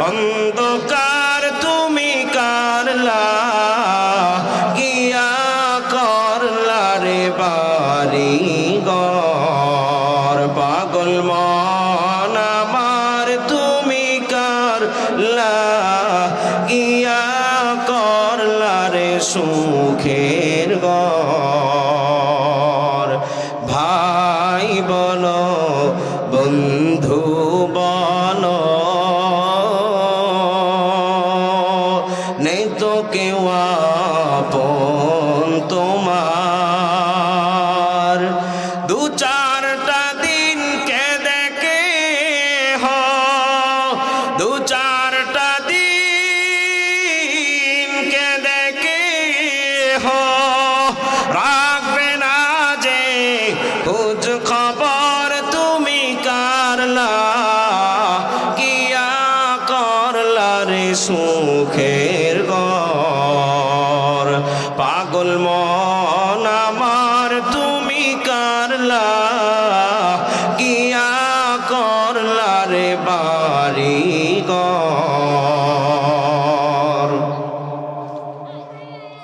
অন্ধকার তুমি কারলা গিয়া করলা রে বাড়ি গর পাগল মন আমার তুমি কারলা গিয়া করলা রে সুখের গর ভাই বলো, বন্ধু নেই তো কেউ আপন তোমার। দু চারটা দিন কে দেখে হ। দু চারটা দিন কে দেখে হ। রাখবে না যে, খোঁজ খবর তুমি কারলা তোমারে সুখের গর পাগল মন আমার তুমি কারলা? গিয়া করলা রে বাড়ি?